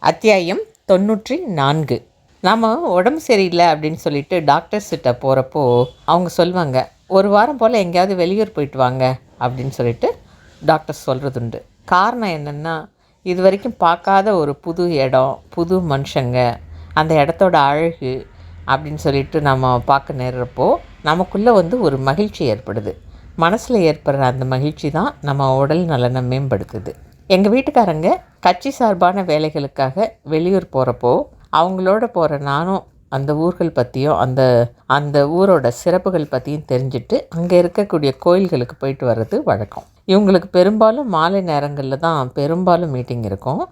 அத்தியாயம் தொண்ணூற்றி நான்கு. நாம் உடம்பு சரியில்லை அப்படின்னு சொல்லிட்டு டாக்டர்ஸ்கிட்ட போகிறப்போ அவங்க சொல்லுவாங்க ஒரு வாரம் போல் எங்கேயாவது வெளியூர் போயிட்டு வாங்க அப்படின்னு சொல்லிட்டு டாக்டர்ஸ் சொல்கிறதுண்டு காரணம் என்னென்னா இது வரைக்கும் பார்க்காத ஒரு புது இடம் புது மனுஷங்க அந்த இடத்தோட அழகு அப்படின்னு சொல்லிட்டு நம்ம பார்க்க நேர்றப்போ நமக்குள்ளே வந்து ஒரு மகிழ்ச்சி ஏற்படுது. மனசில் ஏற்படுற அந்த மகிழ்ச்சி தான் நம்ம உடல் நலனை மேம்படுத்துது. எங்கள் வீட்டுக்காரங்க கட்சி சார்பான வேலைகளுக்காக வெளியூர் போகிறப்போ அவங்களோட போகிற நானும் அந்த ஊர்கள் பற்றியும் அந்த அந்த ஊரோட சிறப்புகள் பற்றியும் தெரிஞ்சுட்டு அங்கே இருக்கக்கூடிய கோயில்களுக்கு போயிட்டு வர்றது வழக்கம். இவங்களுக்கு பெரும்பாலும் மாலை நேரங்களில் தான் பெரும்பாலும் மீட்டிங் இருக்கும்.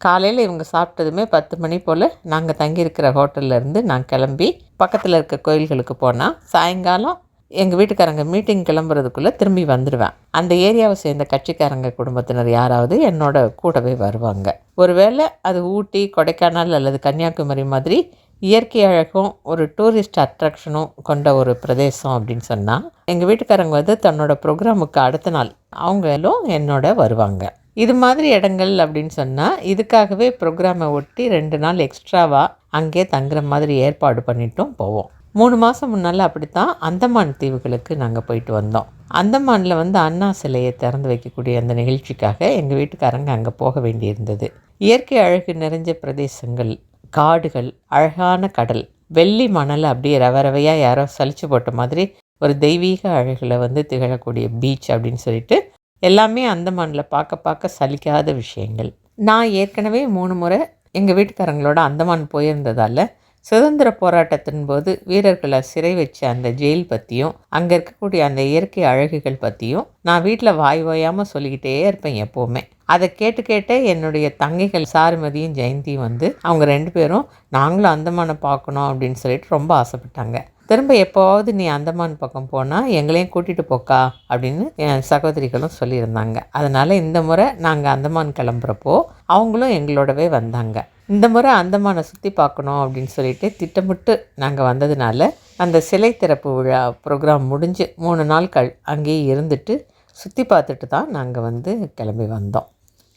காலையில் இவங்க சாப்பிட்டதுமே பத்து மணி போல் நாங்கள் தங்கியிருக்கிற ஹோட்டல்லேருந்து நான் கிளம்பி பக்கத்தில் இருக்க கோயில்களுக்கு போனால் சாயங்காலம் எங்கள் வீட்டுக்காரங்க மீட்டிங் கிளம்புறதுக்குள்ளே திரும்பி வந்துடுவேன் அந்த ஏரியாவை சேர்ந்த கட்சிக்காரங்க குடும்பத்தினர் யாராவது என்னோட கூடவே வருவாங்க. ஒருவேளை அது ஊட்டி கொடைக்கானல் அல்லது கன்னியாகுமரி மாதிரி இயற்கை அழகும் ஒரு டூரிஸ்ட் அட்ராக்ஷனும் கொண்ட ஒரு பிரதேசம் அப்படின்னு சொன்னால் எங்கள் வீட்டுக்காரங்க வந்து தன்னோட ப்ரோக்ராமுக்கு அடுத்த நாள் அவங்களும் என்னோட வருவாங்க. இது மாதிரி இடங்கள் அப்படின்னு சொன்னால் இதுக்காகவே ப்ரோக்ராமை ஒட்டி ரெண்டு நாள் எக்ஸ்ட்ராவாக அங்கேயே தங்குற மாதிரி ஏற்பாடு பண்ணிட்டும் போவோம். மூணு மாதம் முன்னால் அப்படித்தான் அந்தமான் தீவுகளுக்கு நாங்கள் போயிட்டு வந்தோம். அந்தமானில் வந்து அண்ணா சிலையை திறந்து வைக்கக்கூடிய அந்த நிகழ்ச்சிக்காக எங்கள் வீட்டுக்காரங்க அங்கே போக வேண்டியிருந்தது. இயற்கை அழகு நிறைஞ்ச பிரதேசங்கள் காடுகள் அழகான கடல் வெள்ளி மணல் அப்படியே ரவ ரவையாக யாரோ சலிச்சு போட்ட மாதிரி ஒரு தெய்வீக அழகில் வந்து திகழக்கூடிய பீச் அப்படின்னு சொல்லிட்டு எல்லாமே அந்தமானில் பார்க்க பார்க்க சலிக்காத விஷயங்கள். நான் ஏற்கனவே மூணு முறை எங்கள் வீட்டுக்காரங்களோட அந்தமான் போயிருந்ததால் சுதந்திர போராட்டத்தின் போது வீரர்களை சிறை வச்ச அந்த ஜெயில் பற்றியும் அங்கே இருக்கக்கூடிய அந்த இயற்கை அழகுகள் பற்றியும் நான் வீட்டில் வாய் ஓயாமல் சொல்லிக்கிட்டே இருப்பேன் எப்போவுமே. அதை கேட்டு கேட்டே என்னுடைய தங்கைகள் சாருமதியும் ஜெயந்தியும் வந்து அவங்க ரெண்டு பேரும் நாங்களும் அந்தமானை பார்க்கணும் அப்படின்னு சொல்லிட்டு ரொம்ப ஆசைப்பட்டாங்க. திரும்ப எப்போவாவது நீ அந்தமான் பக்கம் போனால் எங்களையும் கூட்டிகிட்டு போக்கா அப்படின்னு என் சகோதரிகளும் சொல்லியிருந்தாங்க. அதனால் இந்த முறை நாங்கள் அந்தமான் கிளம்புறப்போ அவங்களும் எங்களோடவே வந்தாங்க. இந்த முறை அந்தமானை சுற்றி பார்க்கணும் அப்படின்னு சொல்லிட்டு திட்டமிட்டு நாங்கள் வந்ததுனால அந்த சிலை திறப்பு விழா ப்ரோக்ராம் முடிஞ்சு மூணு நாட்கள் அங்கேயே இருந்துட்டு சுற்றி பார்த்துட்டு தான் நாங்கள் வந்து கிளம்பி வந்தோம்.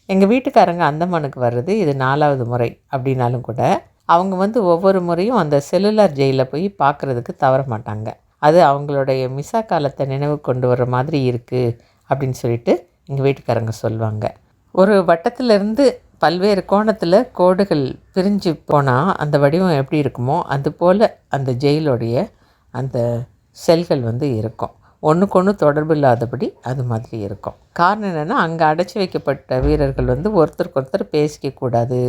எங்கள் வீட்டுக்காரங்க அந்தமானுக்கு வர்றது இது நாலாவது முறை அப்படின்னாலும் கூட அவங்க வந்து ஒவ்வொரு முறையும் அந்த செல்லுலார் ஜெயிலில் போய் பார்க்குறதுக்கு தவற மாட்டாங்க. அது அவங்களுடைய மிசா காலத்தை நினைவு கொண்டு வர மாதிரி இருக்குது அப்படின்னு சொல்லிட்டு எங்கள் வீட்டுக்காரங்க சொல்லுவாங்க ஒரு வட்டத்திலிருந்து பல்வேறு கோணத்தில் கோடுகள் பிரிஞ்சு போனால் அந்த வடிவம் எப்படி இருக்குமோ அது போல் அந்த ஜெயிலுடைய அந்த செல்கள் வந்து இருக்கும். ஒன்றுக்கு ஒன்று தொடர்பு இல்லாதபடி அது மாதிரி இருக்கும். காரணம் என்னென்னா அங்கே அடைச்சி வைக்கப்பட்ட வீரர்கள் வந்து ஒருத்தருக்கு ஒருத்தர் பேசிக்கக்கூடாது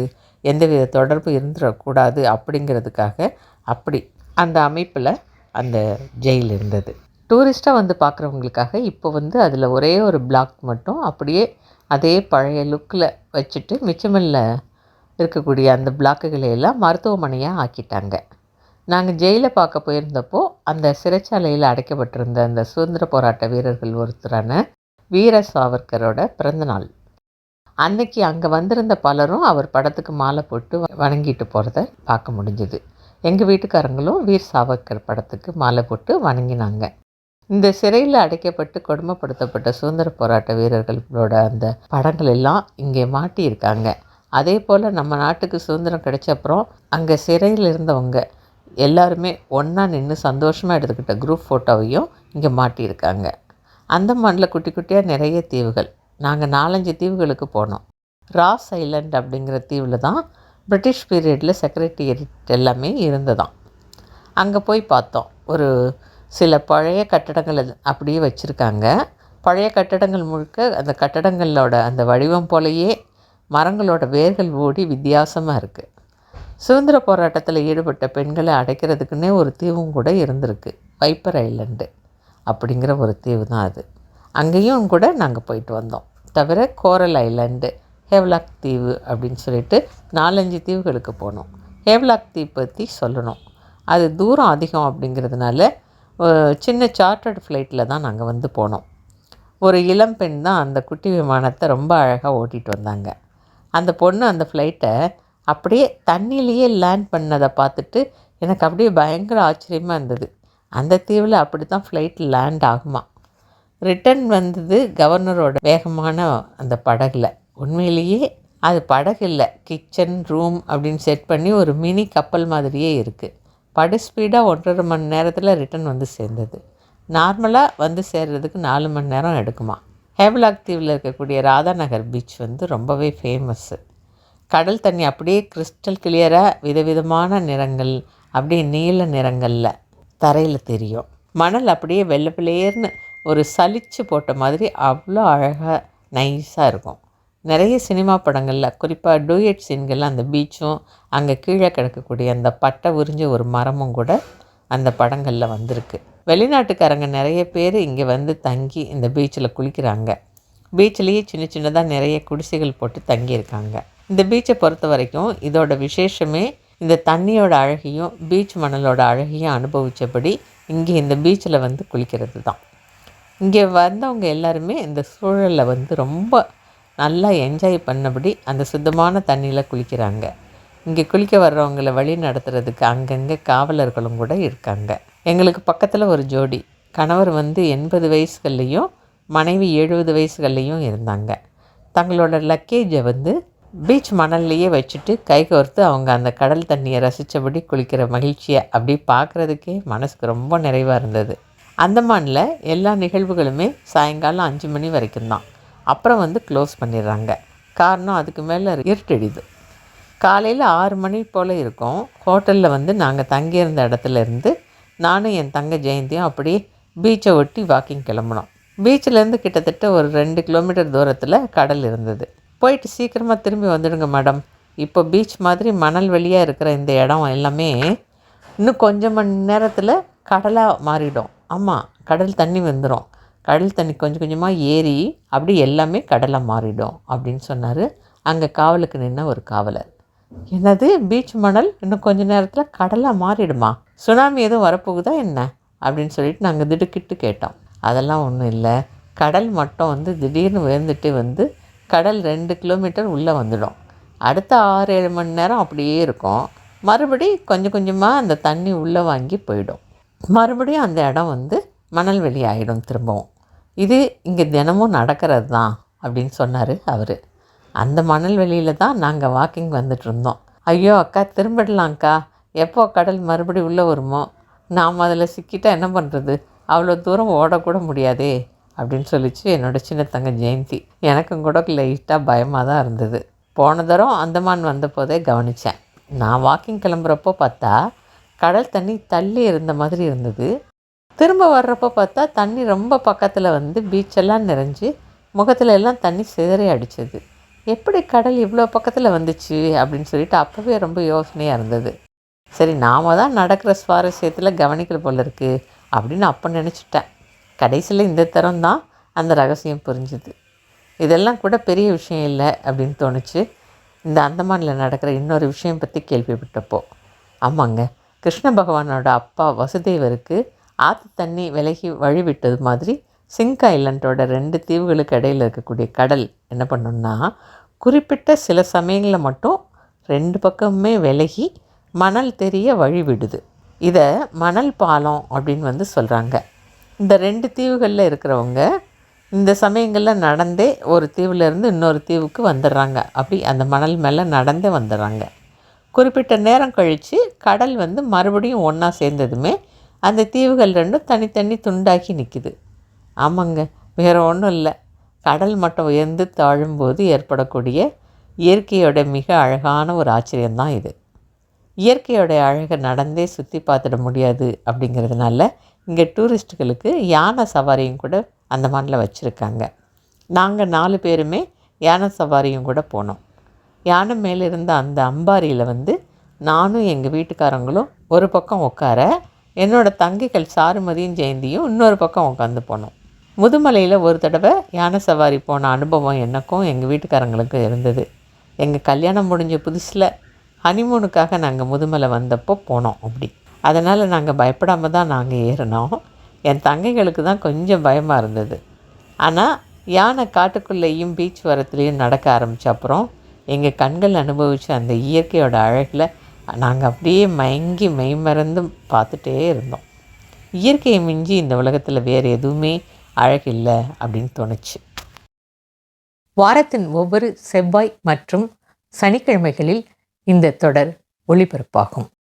எந்தவித தொடர்பு இருந்துடக்கூடாது அப்படிங்கிறதுக்காக அப்படி அந்த அமைப்பில் அந்த ஜெயில் இருந்தது. டூரிஸ்ட்டாக வந்து பார்க்குறவங்களுக்காக இப்போ வந்து அதில் ஒரே ஒரு பிளாக் மட்டும் அப்படியே அதே பழைய லுக்கில் வச்சுட்டு மிச்சமில்ல இருக்கக்கூடிய அந்த பிளாக்குகளை எல்லாம் மருத்துவமனையாக ஆக்கிட்டாங்க. நாங்கள் ஜெயிலை பார்க்க போயிருந்தப்போ அந்த சிறைச்சாலையில் அடைக்கப்பட்டிருந்த அந்த சுதந்திர போராட்ட வீரர்கள் ஒருத்தரான வீர சாவர்கரோட பிறந்தநாள் அன்னைக்கு அங்கே வந்திருந்த பலரும் அவர் படத்துக்கு மாலை போட்டு வணங்கிட்டு போகிறத பார்க்க முடிஞ்சுது. எங்கள் வீட்டுக்காரங்களும் வீர் சாவர்கர் படத்துக்கு மாலை போட்டு வணங்கினாங்க. இந்த சிறையில் அடைக்கப்பட்டு கொடுமைப்படுத்தப்பட்ட சுதந்திர போராட்ட வீரர்களோட அந்த படங்கள் எல்லாம் இங்கே மாட்டியிருக்காங்க. அதே போல் நம்ம நாட்டுக்கு சுதந்திரம் கிடைச்சப்புறம் அங்கே சிறையில் இருந்தவங்க எல்லாருமே ஒன்றா நின்று சந்தோஷமாக எடுத்துக்கிட்ட குரூப் ஃபோட்டோவையும் இங்கே மாட்டியிருக்காங்க. அந்த மண்ணில் குட்டி குட்டியாக நிறைய தீவுகள். நாங்கள் நாலஞ்சு தீவுகளுக்கு போனோம். ராஸ் ஐலண்ட் அப்படிங்கிற தீவில் தான் பிரிட்டிஷ் பீரியடில் செக்ரட்டரியேட் எல்லாமே இருந்ததாம். அங்கே போய் பார்த்தோம். ஒரு சில பழைய கட்டடங்கள் அப்படியே வச்சுருக்காங்க. பழைய கட்டடங்கள் முழுக்க அந்த கட்டடங்களோட அந்த வடிவம் போலயே மரங்களோட வேர்கள் ஓடி வித்தியாசமாக இருக்குது சுதந்திர போராட்டத்தில் ஈடுபட்ட பெண்களை அடைக்கிறதுக்குன்னே ஒரு தீவும் கூட இருந்திருக்கு. வைப்பர் ஐலண்டு அப்படிங்கிற ஒரு தீவு தான் அது. அங்கேயும் கூட நாங்கள் போயிட்டு வந்தோம். தவிர கோரல் ஐலண்டு ஹேவ்லாக் தீவு அப்படின்னு சொல்லிட்டு நாலஞ்சு தீவுகளுக்கு போனோம். ஹேவ்லாக் தீ பற்றி சொல்லணும். அது தூரம் அதிகம் அப்படிங்கிறதுனால சின்ன சார்ட்டர்ட் ஃப்ளைட்டில் தான் நாங்கள் வந்து போனோம். ஒரு இளம் பெண் தான் அந்த குட்டி விமானத்தை ரொம்ப அழகாக ஓட்டிகிட்டு வந்தாங்க. அந்த பொண்ணு அந்த ஃப்ளைட்டை அப்படியே தண்ணியிலேயே லேண்ட் பண்ணதை பார்த்துட்டு எனக்கு அப்படியே பயங்கர ஆச்சரியமாக இருந்தது. அந்த தீவில் அப்படி தான் ஃப்ளைட் லேண்ட் ஆகுமா? ரிட்டர்ன் வந்தது கவர்னரோட வேகமான அந்த படகுல. உண்மையிலேயே அது படகு இல்லை கிச்சன் ரூம் அப்படின்னு செட் பண்ணி ஒரு மினி கப்பல் மாதிரியே இருக்குது படு ஸ்பீடாக ஒன்றரை மணி நேரத்தில் ரிட்டன் வந்து சேர்ந்தது. நார்மலாக வந்து சேர்றதுக்கு நாலு மணி நேரம் எடுக்குமா. ஹேவ்லாக் தீவில் இருக்கக்கூடிய ராதாநகர் பீச் வந்து ரொம்பவே ஃபேமஸ்ஸு கடல் தண்ணி அப்படியே கிறிஸ்டல் கிளியராக விதவிதமான நிறங்கள் அப்படியே நீல நிறங்களில் தரையில் தெரியும். மணல் அப்படியே வெள்ளை பிளேர்னு ஒரு சலிச்சு போட்ட மாதிரி அவ்வளோ அழகாக நைஸாக இருக்கும். நிறைய சினிமா படங்களில் குறிப்பாக டூயட் சீன்களில் அந்த பீச்சும் அங்கே கீழே கிடக்கக்கூடிய அந்த பட்டை உறிஞ்ச ஒரு மரமும் கூட அந்த படங்களில் வந்திருக்கு. வெளிநாட்டுக்காரங்க நிறைய பேர் இங்கே வந்து தங்கி இந்த பீச்சில் குளிக்கிறாங்க. பீச்சிலேயே சின்ன சின்னதாக நிறைய குடிசைகள் போட்டு தங்கியிருக்காங்க. இந்த பீச்சை பொறுத்த வரைக்கும் இதோட விசேஷமே இந்த தண்ணியோட அழகையும் பீச் மணலோட அழகையும் அனுபவித்தபடி இங்கே இந்த பீச்சில் வந்து குளிக்கிறது தான் இங்கே வந்தவங்க எல்லாருமே இந்த சூழலில் வந்து ரொம்ப நல்லா என்ஜாய் பண்ணபடி அந்த சுத்தமான தண்ணியில் குளிக்கிறாங்க. இங்கே குளிக்க வர்றவங்களை வழி நடத்துறதுக்கு அங்கங்கே காவலர்களும் கூட இருக்காங்க. எங்களுக்கு பக்கத்தில் ஒரு ஜோடி. கணவர் வந்து எண்பது வயசுகள்லேயும் மனைவி எழுபது வயசுகள்லேயும் இருந்தாங்க. தங்களோட லக்கேஜை வந்து பீச் மணல்லையே வச்சுட்டு கை கோர்த்து அவங்க அந்த கடல் தண்ணியை ரசித்தபடி குளிக்கிற மகிழ்ச்சியை அப்படி பார்க்குறதுக்கே மனசுக்கு ரொம்ப நிறைவாக இருந்தது. அந்தமானில் எல்லா நிகழ்வுகளுமே சாயங்காலம் அஞ்சு மணி வரைக்கும் தான் அப்புறம் வந்து க்ளோஸ் பண்ணிடுறாங்க. காரணம் அதுக்கு மேலே இருட்டடிது காலையில் ஆறு மணி போல் இருக்கும். ஹோட்டலில் வந்து நாங்கள் தங்கியிருந்த இடத்துல இருந்து நானும் என் தங்க ஜெயந்தியும் அப்படியே பீச்சை ஒட்டி வாக்கிங் கிளம்புனோம். பீச்சிலேருந்து கிட்டத்தட்ட ஒரு ரெண்டு கிலோமீட்டர் தூரத்தில் கடல் இருந்தது. போயிட்டு சீக்கிரமாக திரும்பி வந்துடுங்க மேடம். இப்போ பீச் மாதிரி மணல் வெளியாக இருக்கிற இந்த இடம் எல்லாமே இன்னும் கொஞ்சம் மணி நேரத்தில் கடலாக மாறிடும். ஆமாம் கடல் தண்ணி வந்துடும் கடல் தண்ணி கொஞ்சம் கொஞ்சமாக ஏறி அப்படி எல்லாமே கடலாக மாறிடும் அப்படின்னு சொன்னார். அங்கே காவலுக்கு நின்ன ஒரு காவலர். என்னது? பீச் மணல்? இன்னும் கொஞ்ச நேரத்தில் கடலாக மாறிடுமா? சுனாமி எதுவும் வரப்போகுதா என்ன? அப்படின்னு சொல்லிட்டு நாங்கள் திடுக்கிட்டு கேட்டோம். அதெல்லாம் ஒன்றும் இல்லை. கடல் மட்டம் வந்து திடீர்னு உயர்ந்துட்டு வந்து கடல் ரெண்டு கிலோமீட்டர் உள்ளே வந்துடும். அடுத்த ஆறு ஏழு மணி நேரம் அப்படியே இருக்கும். மறுபடி கொஞ்சம் கொஞ்சமாக அந்த தண்ணி உள்ளே வாங்கி போயிடும். மறுபடியும் அந்த இடம் வந்து மணல் வெளியாகிடும் திரும்பவும். இது இங்கே தினமும் நடக்கிறது தான் அப்படின்னு சொன்னார் அவர். அந்த மணல் வெளியில் தான் நாங்கள் வாக்கிங் வந்துட்டுருந்தோம். ஐயோ அக்கா திரும்பிடலாம்க்கா. எப்போ கடல் மறுபடி உள்ளே வருமோ? நாம் அதில் சிக்கிட்டால் என்ன பண்ணுறது அவ்வளோ தூரம் ஓடக்கூட முடியாதே அப்படின்னு சொல்லிச்சு என்னோட சின்ன தங்க ஜெயந்தி. எனக்கும் கூட லைட்டாக பயமாக தான் இருந்தது. போன தரம் அந்தமான் வந்த போதே கவனித்தேன் நான் வாக்கிங் கிளம்புறப்போ பார்த்தா கடல் தண்ணி தள்ளி இருந்த மாதிரி இருந்தது. திரும்ப வர்றப்போ பார்த்தா தண்ணி ரொம்ப பக்கத்தில் வந்து பீச்செல்லாம் நிறைஞ்சு முகத்துல எல்லாம் தண்ணி சிதறி அடிச்சது. எப்படி கடல் இவ்வளோ பக்கத்தில் வந்துச்சு? அப்படின்னு சொல்லிட்டு அப்போவே ரொம்ப யோசனையாக இருந்தது. சரி நாம தான் நடக்கிற சுவாரஸ்யத்தில் கவனிக்கிற போல இருக்கு அப்படின்னு அப்போ நினச்சிட்டேன். கடைசியில் இந்த தரம் தான் அந்த ரகசியம் புரிஞ்சுது. இதெல்லாம் கூட பெரிய விஷயம் இல்லை அப்படின்னு தோணுச்சு. இந்த அந்தமானில் நடக்கிற இன்னொரு விஷயம் பற்றி கேள்விப்பட்டப்போ ஆமாங்க கிருஷ்ண பகவானோட அப்பா வசுதேவருக்கு ஆற்று தண்ணி விலகி வழிவிட்டது மாதிரி சிங்க் ஐலண்டோட ரெண்டு தீவுகளுக்கு இடையில் இருக்கக்கூடிய கடல் என்ன பண்ணுன்னா குறிப்பிட்ட சில சமயங்களில் மட்டும் ரெண்டு பக்கமுமே விலகி மணல் தெரிய வழி விடுது இதை மணல் பாலம் அப்படின்னு வந்து சொல்கிறாங்க இந்த ரெண்டு தீவுகளில் இருக்கிறவங்க இந்த சமயங்களில் நடந்தே ஒரு தீவுலேருந்து இன்னொரு தீவுக்கு வந்துடுறாங்க. அப்படி அந்த மணல் மேலே நடந்தே வந்துடுறாங்க. குறிப்பிட்ட நேரம் கழித்து கடல் வந்து மறுபடியும் ஒன்றா சேர்ந்ததுமே அந்த தீவுகள் ரெண்டும் தனித்தனி துண்டாக்கி நிற்கிது ஆமாங்க வேறு ஒன்றும் இல்லை. கடல் மட்டம் உயர்ந்து தாழும்போது ஏற்படக்கூடிய இயற்கையோட மிக அழகான ஒரு ஆச்சரியம்தான் இது. இயற்கையோட அழகை நடந்தே சுற்றி பார்த்துட முடியாது அப்படிங்கிறதுனால இங்கே டூரிஸ்ட்டுகளுக்கு யானை சவாரியும் கூட அந்த மாதிரில வச்சுருக்காங்க. நாங்கள் நாலு பேருமே யானை சவாரியும் கூட போனோம். யானை மேலே இருந்த அந்த அம்பாரியில் வந்து நானும் எங்கள் வீட்டுக்காரங்களும் ஒரு பக்கம் உட்கார என்னோட தங்கைகள் சாருமதியும் ஜெயந்தியும் இன்னொரு பக்கம் உட்காந்து போனோம். முதுமலையில் ஒரு தடவை யானை சவாரி போன அனுபவம் எனக்கும் எங்கள் வீட்டுக்காரங்களுக்கும் இருந்தது. எங்கள் கல்யாணம் முடிஞ்ச புதுசில் ஹனிமூனுக்காக நாங்கள் முதுமலை வந்தப்போ போனோம் அப்படி. அதனால் நாங்கள் பயப்படாமல் தான் நாங்கள் ஏறினோம். என் தங்கைகளுக்கு தான் கொஞ்சம் பயமாக இருந்தது. ஆனால் யானை காட்டுக்குள்ளேயும் பீச் வரத்துலேயும் நடக்க ஆரம்பித்த அப்புறம் எங்கள் கண்கள் அனுபவித்த அந்த இயற்கையோட அழகில் நாங்கள் அப்படியே மயங்கி மெய்மறந்து பார்த்துட்டே இருந்தோம். இயற்கையை மிஞ்சி இந்த உலகத்தில் வேறு எதுவுமே அழகில்லை அப்படின்னு தோணுச்சு. வாரத்தின் ஒவ்வொரு செவ்வாய் மற்றும் சனிக்கிழமைகளில் இந்த தொடர் ஒளிபரப்பாகும்.